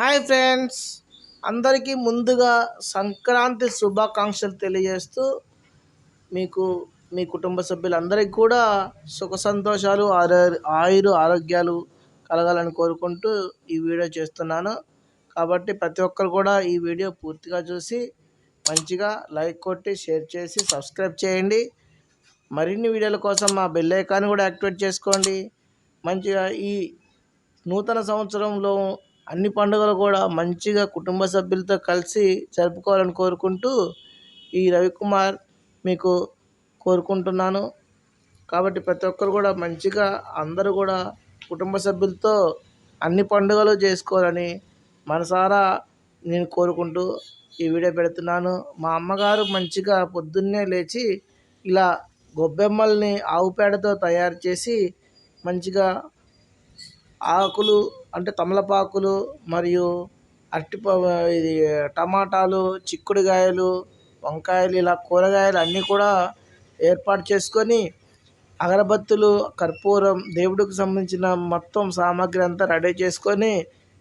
Hi friends. అందరికీ ముందుగా సంక్రాంతి శుభాకాంక్షలు తెలియజేస్తూ మీకు మీ కుటుంబ సభ్యులందరికీ కూడా సుఖ సంతోషాలు ఆయురు ఆరోగ్యాలు కలగాలని కోరుకుంటూ ఈ వీడియో చేస్తున్నాను. కాబట్టి ప్రతి ఒక్కరు కూడా ఈ వీడియో పూర్తిగా చూసి మంచిగా లైక్ కొట్టి షేర్ చేసి సబ్స్క్రైబ్ చేయండి. మరిన్ని వీడియోల కోసం మా బెల్ ఐకాన్ కూడా యాక్టివేట్ చేసుకోండి. మంచిగా ఈ నూతన సంవత్సరంలో అన్ని పండుగలు కూడా మంచిగా కుటుంబ సభ్యులతో కలిసి జరుపుకోవాలని కోరుకుంటూ ఈ రవికుమార్ మీకు కోరుకుంటున్నాను. కాబట్టి ప్రతి ఒక్కరు కూడా మంచిగా అందరూ కూడా కుటుంబ సభ్యులతో అన్ని పండుగలు చేసుకోవాలని మనసారా నేను కోరుకుంటూ ఈ వీడియో పెడుతున్నాను. మా అమ్మగారు మంచిగా పొద్దున్నే లేచి ఇలా గొబ్బెమ్మల్ని ఆవు పేడతో తయారు చేసి మంచిగా ఆకులు అంటే తమలపాకులు మరియు అరటి ఇది టమాటాలు చిక్కుడుకాయలు వంకాయలు ఇలా కూరగాయలు అన్నీ కూడా ఏర్పాటు చేసుకొని అగరబత్తులు కర్పూరం దేవుడికి సంబంధించిన మొత్తం సామాగ్రి అంతా రెడీ చేసుకొని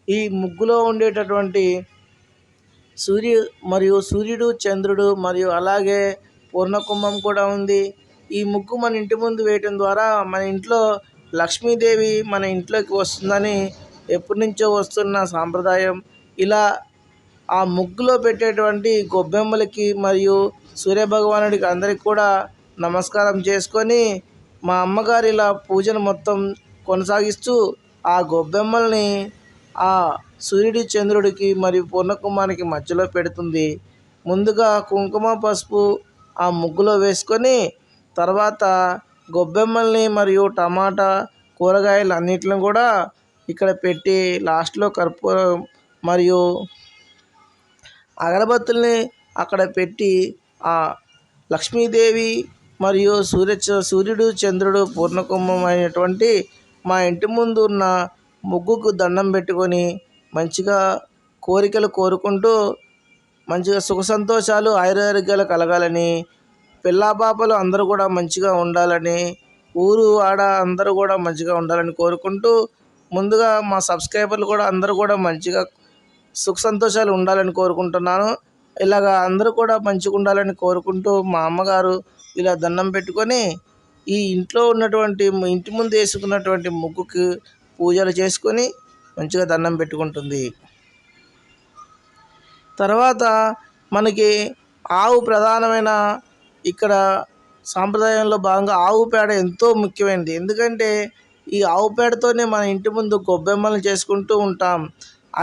ఈ ముగ్గులో ఉండేటటువంటి సూర్యు మరియు సూర్యుడు చంద్రుడు మరియు అలాగే పూర్ణకుంభం కూడా ఉంది. ఈ ముగ్గు మన ఇంటి ముందు వేయటం ద్వారా మన ఇంట్లో లక్ష్మీదేవి మన ఇంట్లోకి వస్తుందని ఎప్పటి నుంచో వస్తున్న సాంప్రదాయం. ఇలా ఆ ముగ్గులో పెట్టేటువంటి గొబ్బెమ్మలకి మరియు సూర్యభగవానుడికి అందరికి కూడా నమస్కారం చేసుకొని మా అమ్మగారు ఇలా పూజను మొత్తం కొనసాగిస్తూ ఆ గొబ్బెమ్మల్ని ఆ సూర్యుడి చంద్రుడికి మరియు పూర్ణకుమారికి మధ్యలో పెడుతుంది. ముందుగా కుంకుమ పసుపు ఆ ముగ్గులో వేసుకొని తర్వాత గొబ్బెమ్మల్ని మరియు టమాటా కూరగాయలు అన్నిటిని కూడా ఇక్కడ పెట్టి లాస్ట్లో కర్పూరం మరియు అగరబత్తుల్ని అక్కడ పెట్టి ఆ లక్ష్మీదేవి మరియు సూర్య సూర్యుడు చంద్రుడు పూర్ణకుంభమైనటువంటి మా ఇంటి ముందు ఉన్న ముగ్గుకు దండం పెట్టుకొని మంచిగా కోరికలు కోరుకుంటూ మంచిగా సుఖ సంతోషాలు ఆయురారోగ్యాలు కలగాలని పిల్లాపాపలు అందరూ కూడా మంచిగా ఉండాలని ఊరు ఆడ అందరూ కూడా మంచిగా ఉండాలని కోరుకుంటూ ముందుగా మా సబ్స్క్రైబర్లు కూడా అందరూ కూడా మంచిగా సుఖ సంతోషాలు ఉండాలని కోరుకుంటున్నాను. ఇలాగ అందరూ కూడా మంచిగా ఉండాలని కోరుకుంటూ మా అమ్మగారు ఇలా దండం పెట్టుకొని ఈ ఇంట్లో ఉన్నటువంటి ఇంటి ముందు వేసుకున్నటువంటి ముగ్గుకి పూజలు చేసుకొని మంచిగా దండం పెట్టుకుంటుంది. తర్వాత మనకి ఆవు ప్రధానమైన ఇక్కడ సాంప్రదాయంలో భాగంగా ఆవు పేడ ఎంతో ముఖ్యమైనది. ఎందుకంటే ఈ ఆవు పేడతోనే మన ఇంటి ముందు గొబ్బెమ్మలు చేసుకుంటూ ఉంటాం.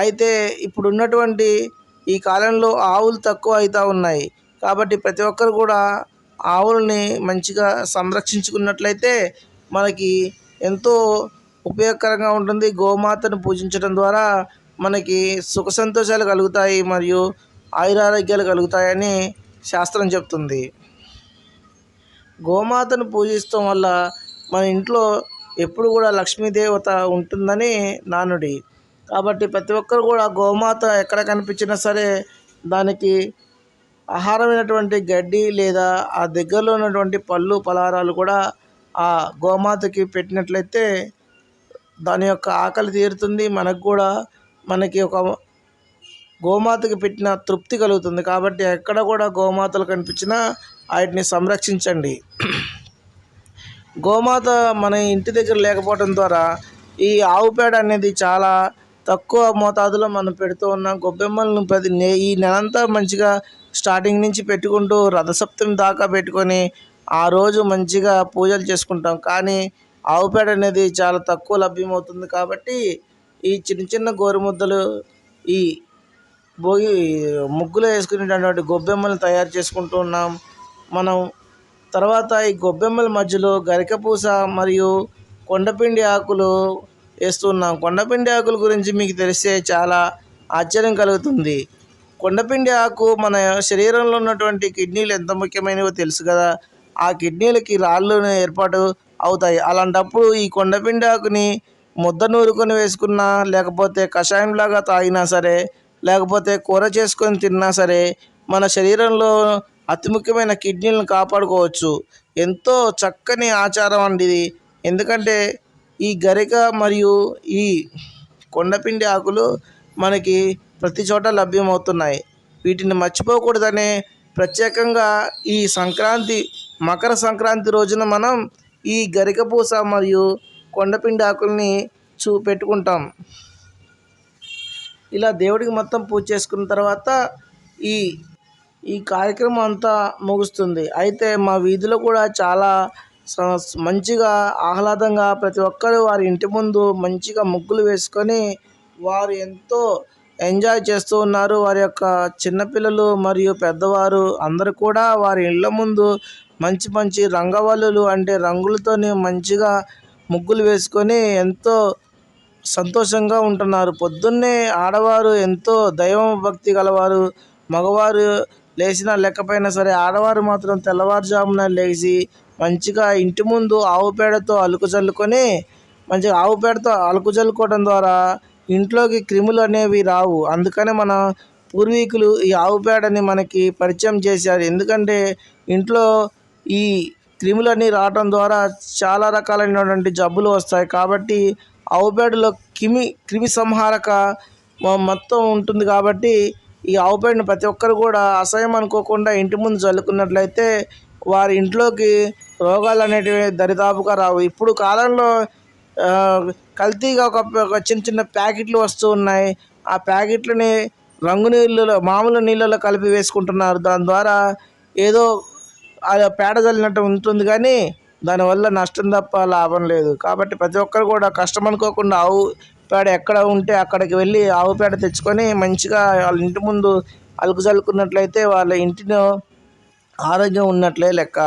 అయితే ఇప్పుడు ఉన్నటువంటి ఈ కాలంలో ఆవులు తక్కువ అవుతూ ఉన్నాయి. కాబట్టి ప్రతి ఒక్కరు కూడా ఆవుల్ని మంచిగా సంరక్షించుకున్నట్లయితే మనకి ఎంతో ఉపయోగకరంగా ఉంటుంది. గోమాతను పూజించడం ద్వారా మనకి సుఖ సంతోషాలు కలుగుతాయి మరియు ఆయురారోగ్యాలు కలుగుతాయని శాస్త్రం చెప్తుంది. గోమాతను పూజించడం వల్ల మన ఇంట్లో ఎప్పుడు కూడా లక్ష్మీదేవత ఉంటుందని నానుడి. కాబట్టి ప్రతి ఒక్కరు కూడా గోమాత ఎక్కడ కనిపించినా సరే దానికి ఆహారమైనటువంటి గడ్డి లేదా ఆ దగ్గరలో ఉన్నటువంటి పళ్ళు పలహారాలు కూడా ఆ గోమాతకి పెట్టినట్లయితే దాని యొక్క ఆకలి తీరుతుంది. మనకు కూడా మనకి ఒక గోమాతకి పెట్టిన తృప్తి కలుగుతుంది. కాబట్టి ఎక్కడ కూడా గోమాతలు కనిపించినా వాటిని సంరక్షించండి. గోమాత మన ఇంటి దగ్గర లేకపోవడం ద్వారా ఈ ఆవు పేడ అనేది చాలా తక్కువ మోతాదులో మనం పెడుతూ ఉన్నాం. గొబ్బెమ్మలను ప్రతి ఈ నెలంతా మంచిగా స్టార్టింగ్ నుంచి పెట్టుకుంటూ రథసప్తమి దాకా పెట్టుకొని ఆ రోజు మంచిగా పూజలు చేసుకుంటాం. కానీ ఆవు పేడ అనేది చాలా తక్కువ లభ్యమవుతుంది కాబట్టి ఈ చిన్న చిన్న గోరుముద్దలు ఈ భోగి ముగ్గులో వేసుకునేటటువంటి గొబ్బెమ్మలు తయారు చేసుకుంటూ ఉన్నాం. మనం తర్వాత ఈ గొబ్బెమ్మల మధ్యలో గరికపూస మరియు కొండపిండి ఆకులు వేస్తున్నాం. కొండపిండి ఆకుల గురించి మీకు తెలిస్తే చాలా ఆశ్చర్యం కలుగుతుంది. కొండపిండి ఆకు మన శరీరంలో ఉన్నటువంటి కిడ్నీలు ఎంత ముఖ్యమైనవో తెలుసు కదా. ఆ కిడ్నీలకి రాళ్ళు ఏర్పాటు అవుతాయి. అలాంటప్పుడు ఈ కొండపిండి ఆకుని ముద్ద నూరుకొని వేసుకున్నా లేకపోతే కషాయంలాగా తాగినా సరే లేకపోతే కూర చేసుకొని తిన్నా సరే మన శరీరంలో అతి ముఖ్యమైన కిడ్నీలను కాపాడుకోవచ్చు. ఎంతో చక్కని ఆచారం అండి ఇది. ఎందుకంటే ఈ గరిక మరియు ఈ కొండపిండి ఆకులు మనకి ప్రతి చోట లభ్యమవుతున్నాయి. వీటిని మర్చిపోకూడదనే ప్రత్యేకంగా ఈ సంక్రాంతి మకర సంక్రాంతి రోజున మనం ఈ గరిక పూస మరియు కొండపిండి ఆకుల్ని చూ పెట్టుకుంటాం. ఇలా దేవుడికి మొత్తం పూజ చేసుకున్న తర్వాత ఈ ఈ కార్యక్రమం అంతా ముగుస్తుంది. అయితే మా వీధిలో కూడా చాలా స- మంచిగా ఆహ్లాదంగా ప్రతి ఒక్కరు వారి ఇంటి ముందు మంచిగా ముగ్గులు వేసుకొని వారు ఎంతో ఎంజాయ్ చేస్తూ ఉన్నారు. వారి యొక్క చిన్నపిల్లలు మరియు పెద్దవారు అందరూ కూడా వారి ఇళ్ళ ముందు మంచి మంచి రంగవల్లులు అంటే రంగులతోని మంచిగా ముగ్గులు వేసుకొని ఎంతో సంతోషంగా ఉంటున్నారు. పొద్దున్నే ఆడవారు ఎంతో దైవం భక్తి గలవారు మగవారు లేచినా లేకపోయినా సరే ఆడవారు మాత్రం తెల్లవారుజామున లేచి మంచిగా ఇంటి ముందు ఆవు పేడతో అలుకు చల్లుకొని మంచిగా ఆవు పేడతో అలుకు చల్లుకోవడం ద్వారా ఇంట్లోకి క్రిములు అనేవి రావు. అందుకనే మన పూర్వీకులు ఈ ఆవు పేడని మనకి పరిచయం చేశారు. ఎందుకంటే ఇంట్లో ఈ క్రిములన్నీ రావడం ద్వారా చాలా రకాలైనటువంటి జబ్బులు వస్తాయి. కాబట్టి ఆవు పేడలో క్రిమి క్రిమి సంహారక మొత్తం ఉంటుంది కాబట్టి ఈ ఆవు పేడను ప్రతి ఒక్కరు కూడా అసహ్యం అనుకోకుండా ఇంటి ముందు చల్లుకున్నట్లయితే వారి ఇంట్లోకి రోగాలు అనేటివి దరిదాపుగా రావు. ఇప్పుడు కాలంలో కల్తీగా ఒక ఒక చిన్న చిన్న ప్యాకెట్లు వస్తూ ఉన్నాయి. ఆ ప్యాకెట్లని రంగు నీళ్ళలో మామూలు నీళ్ళలో కలిపి వేసుకుంటున్నారు. దాని ద్వారా ఏదో పేడ చల్లినట్టు ఉంటుంది కానీ దానివల్ల నష్టం తప్ప లాభం లేదు. కాబట్టి ప్రతి ఒక్కరు కూడా కష్టం అనుకోకుండా ఆవు పేడ ఎక్కడ ఉంటే అక్కడికి వెళ్ళి ఆవు పేడ తెచ్చుకొని మంచిగా వాళ్ళ ఇంటి ముందు అలుకు చల్లుకున్నట్లయితే వాళ్ళ ఇంటిలో ఆరోగ్యం ఉన్నట్లే లెక్క.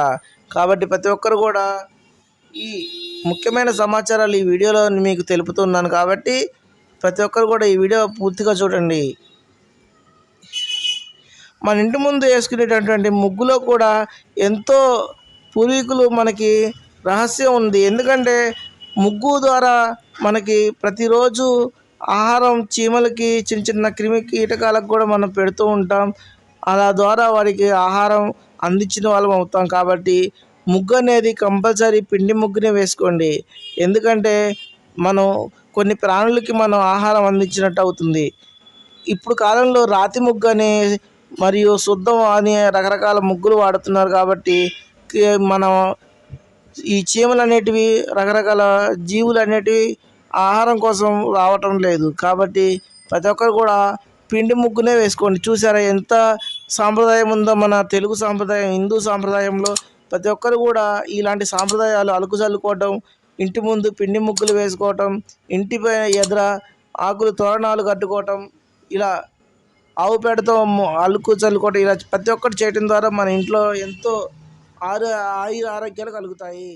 కాబట్టి ప్రతి ఒక్కరు కూడా ఈ ముఖ్యమైన సమాచారాలు ఈ వీడియోలో మీకు తెలుపుతున్నాను కాబట్టి ప్రతి ఒక్కరు కూడా ఈ వీడియో పూర్తిగా చూడండి. మన ఇంటి ముందు వేసుకునేటటువంటి ముగ్గులో కూడా ఎంతో పూర్వీకులు మనకి రహస్యం ఉంది. ఎందుకంటే ముగ్గు ద్వారా మనకి ప్రతిరోజు ఆహారం చీమలకి చిన్న చిన్న క్రిమి కీటకాలకు కూడా మనం పెడుతూ ఉంటాం. అలా ద్వారా వారికి ఆహారం అందించిన వాళ్ళం అవుతాం. కాబట్టి ముగ్గు అనేది కంపల్సరీ పిండి ముగ్గునే వేసుకోండి. ఎందుకంటే మనం కొన్ని ప్రాణులకి మనం ఆహారం అందించినట్టు అవుతుంది. ఇప్పుడు కాలంలో రాతి ముగ్గు అనే మరియు శుద్ధం అనే రకరకాల ముగ్గులు వాడుతున్నారు కాబట్టి మనం ఈ చీమలు అనేటివి రకరకాల జీవులు అనేటివి ఆహారం కోసం రావటం లేదు. కాబట్టి ప్రతి ఒక్కరు కూడా పిండి ముగ్గునే వేసుకోండి. చూసారా ఎంత సాంప్రదాయం ఉందో మన తెలుగు సాంప్రదాయం హిందూ సాంప్రదాయంలో ప్రతి ఒక్కరు కూడా ఇలాంటి సాంప్రదాయాలు అలుకు చల్లుకోవటం ఇంటి ముందు పిండి ముగ్గులు వేసుకోవటం ఇంటిపై ఎదుర ఆకులు తోరణాలు కట్టుకోవటం ఇలా ఆవు పేడతో అలుకు చల్లుకోవటం ఇలా ప్రతి ఒక్కటి చేయటం ద్వారా మన ఇంట్లో ఎంతో ఆరు ఆయుర ఆరోగ్యాలు కలుగుతాయి.